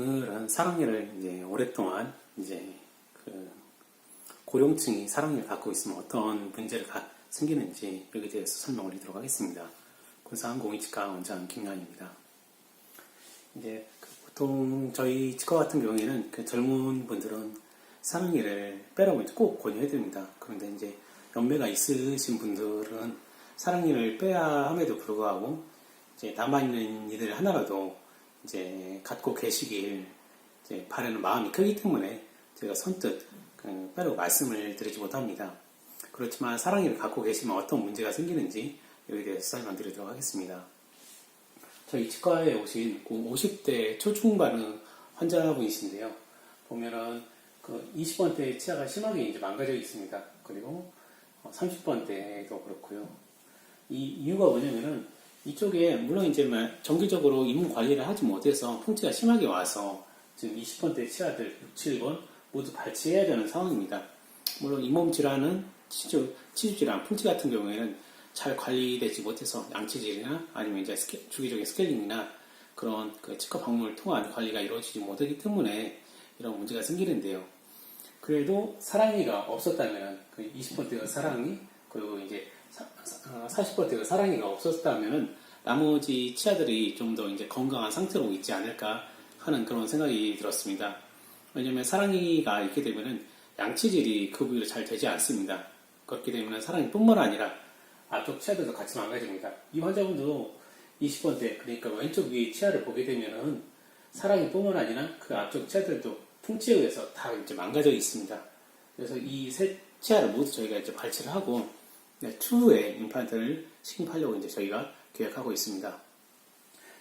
오늘은 사랑니를 이제 오랫동안 이제 그 고령층이 사랑니를 갖고 있으면 어떤 문제를 가- 생기는지 여기에 대해서 설명을 드리도록 하겠습니다. 군사한 공익치과 원장 김양입니다. 이제 그 보통 저희 치과 같은 경우에는 그 젊은 분들은 사랑니를 빼라고 꼭 권유해 드립니다. 그런데 이제 연배가 있으신 분들은 사랑니를 빼야 함에도 불구하고 이제 남아있는 이들 하나라도 이제 갖고 계시길 이제 바라는 마음이 크기 때문에 제가 선뜻 그 빼라고 말씀을 드리지 못합니다. 그렇지만 사랑니를 갖고 계시면 어떤 문제가 생기는지 여기에 대해서 설명 드리도록 하겠습니다. 저희 치과에 오신 그 50대 초중반의 환자분이신데요. 보면은 그 20번대 치아가 심하게 이제 망가져 있습니다. 그리고 30번대도 그렇고요. 이 이유가 뭐냐면은 이쪽에 물론 이제 막 정기적으로 이문 관리를 하지 못해서 풍치가 심하게 와서 지금 20번대 치아들 6, 7번 모두 발치해야 되는 상황입니다. 물론 잇몸 질환은 치주, 치주 질환, 풍치 같은 경우에는 잘 관리되지 못해서 양치질이나 아니면 이제 스케- 주기적인 스케일링이나 그런 그 치과 방문을 통한 관리가 이루어지지 못하기 때문에 이런 문제가 생기는데요. 그래도 사랑니가 없었다면 그 20번대가 사랑니 그리고 이제 40번대가 사랑니가 없었다면은 나머지 치아들이 좀 더 이제 건강한 상태로 있지 않을까 하는 그런 생각이 들었습니다. 왜냐면 사랑니가 있게 되면은 양치질이 그 부위로 잘 되지 않습니다. 그렇게 되면 사랑니뿐만 아니라 앞쪽 치아들도 같이 망가집니다. 이 환자분도 20번대 그러니까 왼쪽 위 치아를 보게 되면은 사랑니뿐만 아니라 그 앞쪽 치아들도 풍치에 의해서 다 이제 망가져 있습니다. 그래서 이 세 치아를 모두 저희가 이제 발치를 하고 네, 추후에 임플란트를 시행하려고 이제 저희가 계획하고 있습니다.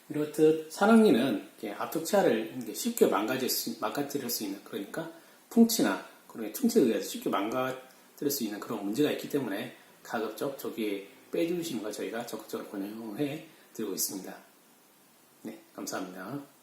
이렇듯 사랑니는 앞쪽 치아를 쉽게 망가질 수, 망가뜨릴 수 있는 그러니까 풍치나 그런 충치에 의해서 쉽게 망가뜨릴 수 있는 그런 문제가 있기 때문에 가급적 저기에 빼주시는 걸 저희가 적극적으로 권유해 드리고 있습니다. 네, 감사합니다.